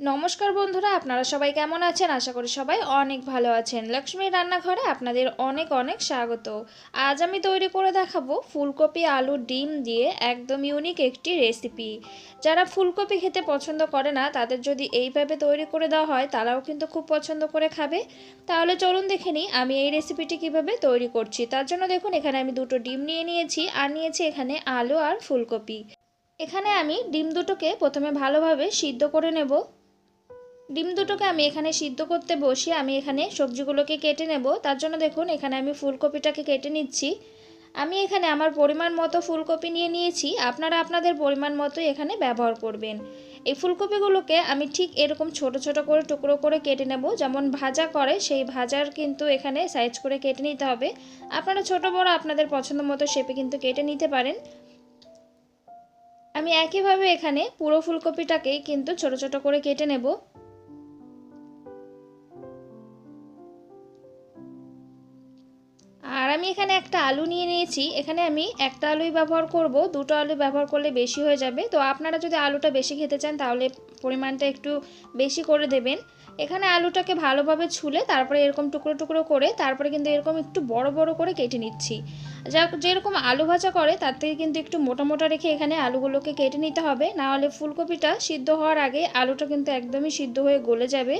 নমস্কার বন্ধুরা, আপনারা সবাই কেমন আছেন? আশা করি সবাই অনেক ভালো আছেন। লক্ষ্মীর রান্নাঘরে আপনাদের অনেক অনেক স্বাগত। আজ আমি তৈরি করে দেখাবো ফুলকপি আলু ডিম দিয়ে একদম ইউনিক একটি রেসিপি। যারা ফুলকপি খেতে পছন্দ করে না, তাদের যদি এইভাবে তৈরি করে দেওয়া হয়, তারাও কিন্তু খুব পছন্দ করে খাবে। তাহলে চলুন দেখে নিই আমি এই রেসিপিটি কীভাবে তৈরি করছি। তার জন্য দেখুন, এখানে আমি দুটো ডিম নিয়ে নিয়েছি আর নিয়েছি এখানে আলু আর ফুলকপি। এখানে আমি ডিম দুটোকে প্রথমে ভালোভাবে সিদ্ধ করে নেব। ডিম দুটোকে আমি এখানে সিদ্ধ করতে বসিয়ে আমি এখানে সবজিগুলোকে কেটে নেব। তার জন্য দেখুন, এখানে আমি ফুলকপিটাকে কেটে নিচ্ছি। আমি এখানে আমার পরিমাণ মতো ফুলকপি নিয়ে নিয়েছি। আপনারা আপনাদের পরিমাণ মতো এখানে ব্যবহার করবেন। এই ফুলকপিগুলোকে আমি ঠিক এরকম ছোট ছোট করে টুকরো করে কেটে নেব। যেমন ভাজা করে, সেই ভাজার কিন্তু এখানে সাইজ করে কেটে নিতে হবে। আপনারা ছোট বড় আপনাদের পছন্দ মতো শেপে কিন্তু কেটে নিতে পারেন। আমি একইভাবে এখানে পুরো ফুলকপিটাকেই কিন্তু ছোট ছোট করে কেটে নেব। আমি এখানে একটা আলু নিয়ে নিয়েছি। এখানে আমি একটা আলুই ব্যবহার করব। দুটো আলু ব্যবহার করলে বেশি হয়ে যাবে। তো আপনারা যদি আলুটা বেশি খেতে চান, তাহলে পরিমাণটা একটু বেশি করে দেবেন। এখানে আলুটাকে ভালোভাবে ছুলে তারপরে এরকম টুকরো টুকরো করে তারপরে কিন্তু এরকম একটু বড় বড় করে কেটে নিচ্ছি। যা যেরকম আলু ভাজা করে, তার থেকে কিন্তু একটু মোটা মোটা রেখে এখানে আলুগুলোকে কেটে নিতে হবে। নাহলে ফুলকপিটা সিদ্ধ হওয়ার আগে আলুটা কিন্তু একদমই সিদ্ধ হয়ে গলে যাবে।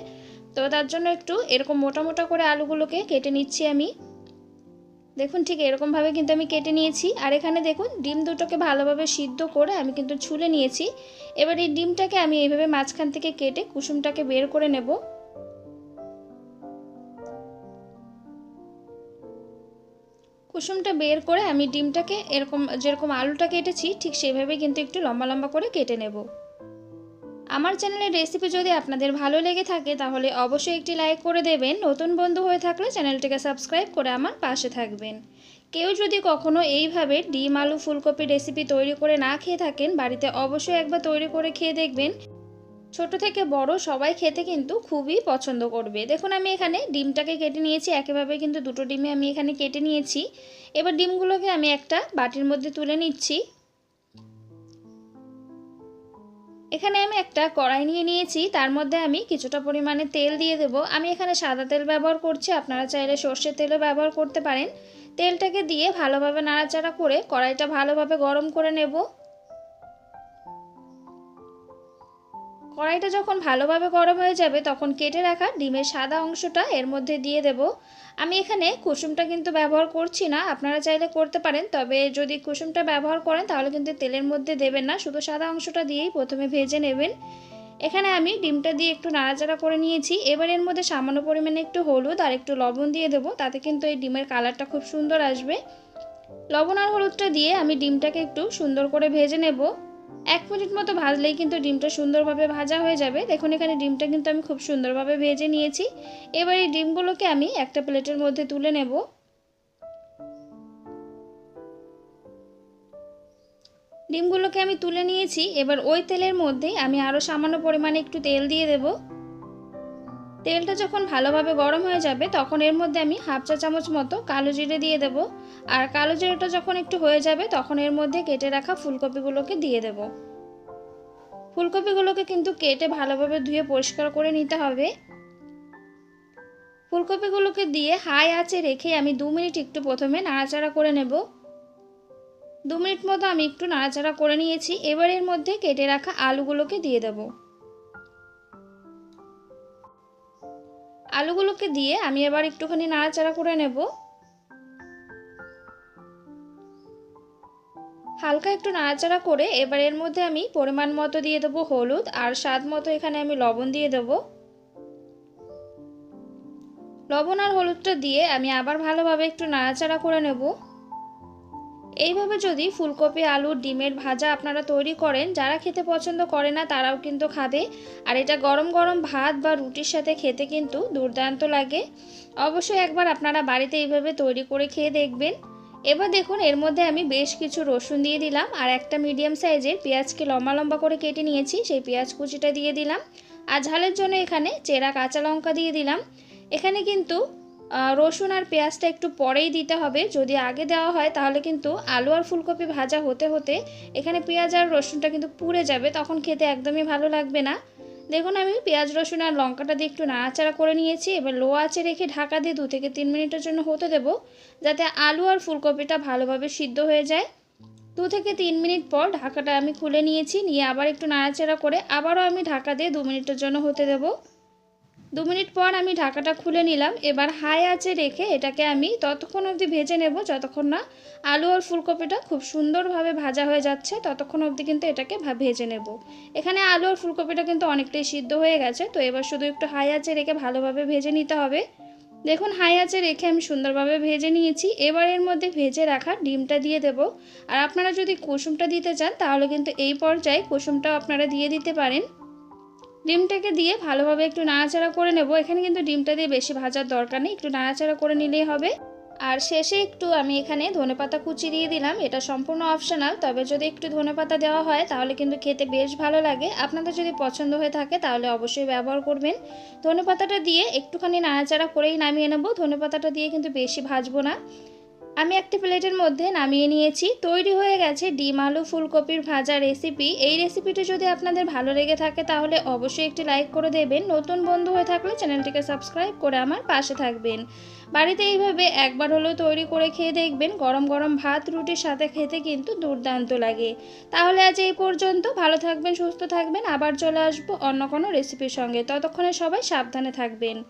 তো তার জন্য একটু এরকম মোটা মোটা করে আলুগুলোকে কেটে নিচ্ছি আমি। দেখুন, ঠিক এরকমভাবে কিন্তু আমি কেটে নিয়েছি। আর এখানে দেখুন, ডিম দুটোকে ভালোভাবে সিদ্ধ করে আমি কিন্তু ছুলে নিয়েছি। এবার এই ডিমটাকে আমি এইভাবে মাঝখান থেকে কেটে কুসুমটাকে বের করে নেব। কুসুমটা বের করে আমি ডিমটাকে এরকম, যেরকম আলুটা কেটেছি, ঠিক সেভাবে কিন্তু একটু লম্বা লম্বা করে কেটে নেব। আমার চ্যানেলের রেসিপি যদি আপনাদের ভালো লেগে থাকে, তাহলে অবশ্যই একটি লাইক করে দেবেন। নতুন বন্ধু হয়ে থাকলে চ্যানেলটিকে সাবস্ক্রাইব করে আমার পাশে থাকবেন। কেউ যদি কখনো এইভাবে ডিম, আলু, ফুলকপি রেসিপি তৈরি করে না খেয়ে থাকেন, বাড়িতে অবশ্যই একবার তৈরি করে খেয়ে দেখবেন। ছোট থেকে বড় সবাই খেতে কিন্তু খুবই পছন্দ করবে। দেখুন, আমি এখানে ডিমটাকে কেটে নিয়েছি। একেভাবে কিন্তু দুটো ডিমে আমি এখানে কেটে নিয়েছি। এবার ডিমগুলোকে আমি একটা বাটির মধ্যে তুলে নিচ্ছি। এখানে আমি একটা কড়াই নিয়ে নিয়েছি, তার মধ্যে আমি কিছুটা পরিমাণে তেল দিয়ে দেব। আমি এখানে সাদা তেল ব্যবহার করছি, আপনারা চাইলে সর্ষের তেলও ব্যবহার করতে পারেন। তেলটাকে দিয়ে ভালোভাবে নাড়াচাড়া করে কড়াইটা ভালোভাবে গরম করে নেব। কড়াইটা যখন ভালোভাবে গরম হয়ে যাবে, তখন কেটে রাখা ডিমের সাদা অংশটা এর মধ্যে দিয়ে দেব। আমি এখানে কুসুমটা কিন্তু ব্যবহার করছি না, আপনারা চাইলে করতে পারেন, তবে যদি কুসুমটা ব্যবহার করেন, তাহলে কিন্তু তেলের মধ্যে দেবেন না, শুধু সাদা অংশটা দিয়েই প্রথমে ভেজে নেবেন। এখানে আমি ডিমটা দিয়ে একটু নাড়াচাড়া করে নিয়েছি। এবার এর মধ্যে সামান্য পরিমাণে একটু হলুদ আর একটু লবণ দিয়ে দেবো, তাতে কিন্তু এই ডিমের কালারটা খুব সুন্দর আসবে। লবণ আর হলুদটা দিয়ে আমি ডিমটাকে একটু সুন্দর করে ভেজে নেব। এক মিনিট মতো ভাজলেই কিন্তু ডিমটা সুন্দরভাবে ভাজা হয়ে যাবে। দেখুন, এখানে ডিমটা কিন্তু আমি খুব সুন্দরভাবে ভেজে নিয়েছি। এবার এই ডিমগুলোকে আমি একটা প্লেটের মধ্যে তুলে নেব। ডিমগুলোকে আমি তুলে নিয়েছি। এবার ওই তেলের মধ্যে আমি আরও সামান্য পরিমাণে একটু তেল দিয়ে দেব। তেলটা যখন ভালোভাবে গরম হয়ে যাবে, তখন এর মধ্যে আমি হাফ চা চামচ মতো কালো জিরে দিয়ে দেব। আর কালো জিরেটা যখন একটু হয়ে যাবে, তখন এর মধ্যে কেটে রাখা ফুলকপিগুলোকে দিয়ে দেব। ফুলকপিগুলোকে কিন্তু কেটে ভালোভাবে ধুয়ে পরিষ্কার করে নিতে হবে। ফুলকপিগুলোকে দিয়ে হাই আঁচে রেখে আমি দু মিনিট একটু প্রথমে নাড়াচাড়া করে নেব। দু মিনিট মতো আমি একটু নাড়াচাড়া করে নিয়েছি। এবার এর মধ্যে কেটে রাখা আলুগুলোকে দিয়ে দেবো। আলুগুলোকে দিয়ে আমি এবার একটুখানি নাড়াচাড়া করে নেব। হালকা একটু নাড়াচাড়া করে এবার এর মধ্যে আমি পরিমাণ মতো দিয়ে দেবো হলুদ আর স্বাদ মতো এখানে আমি লবণ দিয়ে দেব। লবণ আর হলুদটা দিয়ে আমি আবার ভালোভাবে একটু নাড়াচাড়া করে নেব। এইভাবে যদি ফুলকপি, আলু, ডিমের ভাজা আপনারা তৈরি করেন, যারা খেতে পছন্দ করে না তারাও কিন্তু খাবে। আর এটা গরম গরম ভাত বা রুটির সাথে খেতে কিন্তু দুর্দান্ত লাগে। অবশ্যই একবার আপনারা বাড়িতে এইভাবে তৈরি করে খেয়ে দেখবেন। এবার দেখুন, এর মধ্যে আমি বেশ কিছু রসুন দিয়ে দিলাম আর একটা মিডিয়াম সাইজের পেঁয়াজকে লম্বা লম্বা করে কেটে নিয়েছি, সেই পেঁয়াজ কুচিটা দিয়ে দিলাম। আর ঝালের জন্য এখানে চেরা কাঁচা লঙ্কা দিয়ে দিলাম। এখানে কিন্তু রসুন আর পেঁয়াজটা একটু পরেই দিতে হবে। যদি আগে দেওয়া হয়, তাহলে কিন্তু আলু আর ফুলকপি ভাজা হতে হতে এখানে পেঁয়াজ আর রসুনটা কিন্তু পুড়ে যাবে। তখন খেতে একদমই ভালো লাগবে না। দেখুন, আমি পেঁয়াজ, রসুন আর লঙ্কাটা দিয়ে একটু নাড়াচাড়া করে নিয়েছি। এবার লো আঁচে রেখে ঢাকা দিয়ে দু থেকে তিন মিনিটের জন্য হতে দেব, যাতে আলু আর ফুলকপিটা ভালোভাবে সিদ্ধ হয়ে যায়। দু থেকে তিন মিনিট পর ঢাকাটা আমি খুলে নিয়েছি। নিয়ে আবার একটু নাড়াচাড়া করে আবারও আমি ঢাকা দিয়ে দু মিনিটের জন্য হতে দেব। দু মিনিট পর আমি ঢাকাটা খুলে নিলাম। এবার হাই আঁচে রেখে এটাকে আমি ততক্ষণ অবধি ভেজে নেব, যতক্ষণ না আলু আর ফুলকপিটা খুব সুন্দরভাবে ভাজা হয়ে যাচ্ছে, ততক্ষণ অবধি কিন্তু এটাকে ভেজে নেব। এখানে আলু আর ফুলকপিটা কিন্তু অনেকটাই সিদ্ধ হয়ে গেছে, তো এবার শুধু একটু হাই আঁচে রেখে ভালোভাবে ভেজে নিতে হবে। দেখুন, হাই আঁচে রেখে আমি সুন্দরভাবে ভেজে নিয়েছি। এবার এর মধ্যে ভেজে রাখা ডিমটা দিয়ে দেব। আর আপনারা যদি কুসুমটা দিতে চান, তাহলে কিন্তু এই পর্যায়ে কুসুমটাও আপনারা দিয়ে দিতে পারেন। ডিমটাকে দিয়ে ভালোভাবে একটু নাড়াচাড়া করে নেব। এখানে কিন্তু ডিমটা দিয়ে বেশি ভাজার দরকার নেই, একটু নাড়াচাড়া করে নিলেই হবে। আর শেষে একটু আমি এখানে ধনেপাতা কুচি দিয়ে দিলাম। এটা সম্পূর্ণ অপশনাল তবে যদি একটু ধনেপাতা দেওয়া হয়, তাহলে কিন্তু খেতে বেশ ভালো লাগে। আপনাদের যদি পছন্দ হয়ে থাকে, তাহলে অবশ্যই ব্যবহার করবেন। ধনেপাতাটা দিয়ে একটুখানি নাড়াচাড়া করেই নামিয়ে নেব। ধনেপাতাটা দিয়ে কিন্তু বেশি ভাজবো না। আমি একটি প্লেটের মধ্যে নামিয়ে নিয়েছি। তৈরি হয়ে গেছে ডিম, আলু, ফুলকপির ভাজা রেসিপি এই রেসিপিটি যদি আপনাদের ভালো লেগে থাকে তাহলে অবশ্যই একটি লাইক করে দেবেন। নতুন বন্ধু হয়ে থাকলে চ্যানেলটিকে সাবস্ক্রাইব করে আমার পাশে থাকবেন। বাড়িতে এইভাবে একবার হলেও তৈরি করে খেয়ে দেখবেন। গরম গরম ভাত, রুটির সাথে খেতে কিন্তু দুর্দান্ত লাগে। তাহলে আজ এই পর্যন্ত। ভালো থাকবেন, সুস্থ থাকবেন। আবার চলে আসব অন্য কোনো রেসিপির সঙ্গে। ততক্ষণে সবাই সাবধানে থাকবেন।